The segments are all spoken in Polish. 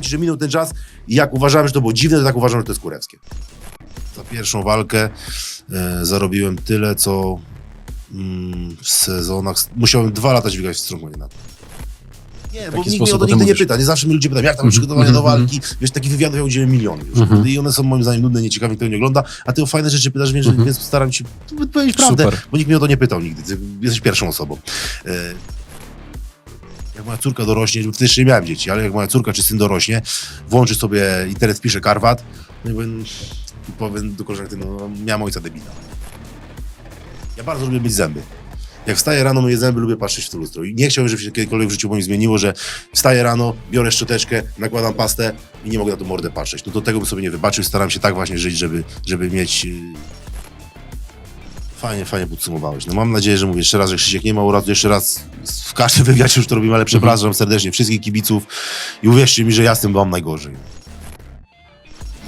ci, że minął ten czas i jak uważałem, że to było dziwne, to tak uważam, że to jest kurewskie. Za pierwszą walkę e, zarobiłem tyle, co mm, w sezonach. Musiałem dwa lata dźwigać w strongmanie na to. Nie, bo taki nikt mnie o to nigdy nie pyta. Nie zawsze mi ludzie pytają, jak tam Mhm, przygotowanie do mhm, walki. Wiesz, takich wywiadów ja udzieliłem miliony już. Mhm. I one są moim zdaniem nudne, nieciekawe, tego nie ogląda. A ty o fajne rzeczy pytasz, więc, Mhm. więc staram się powiedzieć prawdę. Bo nikt mnie o to nie pytał nigdy. Ty jesteś pierwszą osobą. E, Jak moja córka dorośnie, wtedy jeszcze nie miałem dzieci, ale jak moja córka czy syn dorośnie, włączy sobie internet, pisze karwat, no i powiem, powiem do koleżanki, no miałem ojca debila. Ja bardzo lubię mieć zęby. Jak wstaję rano, myję zęby, lubię patrzeć w to lustro. I nie chciałbym, żeby się kiedykolwiek w życiu moim zmieniło, że wstaję rano, biorę szczoteczkę, nakładam pastę i nie mogę na tą mordę patrzeć. No to tego bym sobie nie wybaczył. Staram się tak właśnie żyć, żeby, żeby mieć... Fajnie, fajnie podsumowałeś. No mam nadzieję, że mówię jeszcze raz, że Krzysiek nie ma urazu. Jeszcze raz w każdym wywiadzie już to robimy, ale przepraszam serdecznie wszystkich kibiców i uwierzcie mi, że ja z tym mam najgorzej.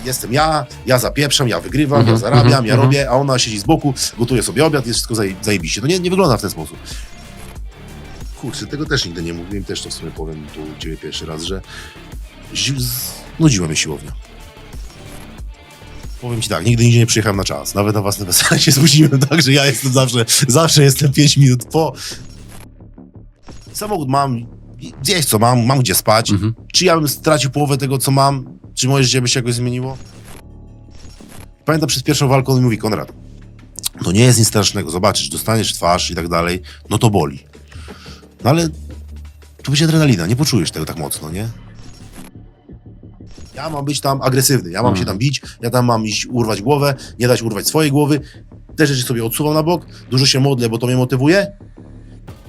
Jestem ja, ja zapieprzam, ja wygrywam, Mhm, ja zarabiam, mhm, ja mhm. robię, a ona siedzi z boku, gotuje sobie obiad, jest wszystko zaje- zajebiście. To nie, nie wygląda w ten sposób. Kurczę, tego też nigdy nie mówiłem, też to w sumie powiem tu u Ciebie pierwszy raz, że zi- z- nudziła mnie siłownia. Powiem Ci tak, nigdy nigdzie nie przyjechałem na czas. Nawet na własne wesele się spóźniłem tak, że ja jestem zawsze, zawsze jestem 5 minut po. Samochód mam, gdzieś co mam, mam gdzie spać. Mhm. Czy ja bym stracił połowę tego, co mam? Czy moje życie by się jakoś zmieniło? Pamiętam przed pierwszą walką, on mi mówi, Konrad, to nie jest nic strasznego, zobaczysz, dostaniesz twarz i tak dalej, no to boli. No ale tu będzie adrenalina, nie poczujesz tego tak mocno, nie? Ja mam być tam agresywny, ja mam Mhm. się tam bić, ja tam mam iść urwać głowę, nie dać urwać swojej głowy. Te rzeczy sobie odsuwam na bok, dużo się modlę, bo to mnie motywuje.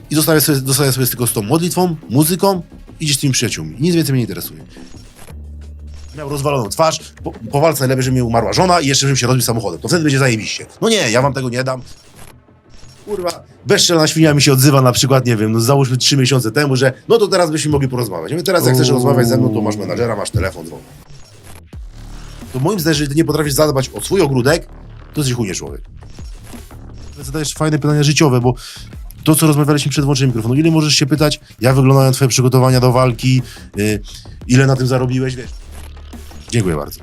I zostawię sobie, sobie tylko z tą modlitwą, muzyką i gdzieś z tymi przyjaciółmi. Nic więcej mnie nie interesuje. Miał rozwaloną twarz, po, po walce najlepiej, że mi umarła żona i jeszcze, żebym się rozbił samochodem. To wtedy będzie zajebiście. No nie, ja wam tego nie dam. Kurwa, bezczelna świnia mi się odzywa na przykład, nie wiem, no załóżmy trzy miesiące temu, że no to teraz byśmy mogli porozmawiać. Ja teraz jak chcesz rozmawiać ze mną, to masz menadżera, masz telefon, dzwon. To moim zdaniem, jeżeli ty nie potrafisz zadbać o swój ogródek, to jesteś chujnie człowiek. Zadajesz fajne pytania życiowe, bo to, co rozmawialiśmy przed włączeniem mikrofonu, ile możesz się pytać, jak wyglądają twoje przygotowania do walki, y, ile na tym zarobiłeś, wiesz. Dziękuję bardzo.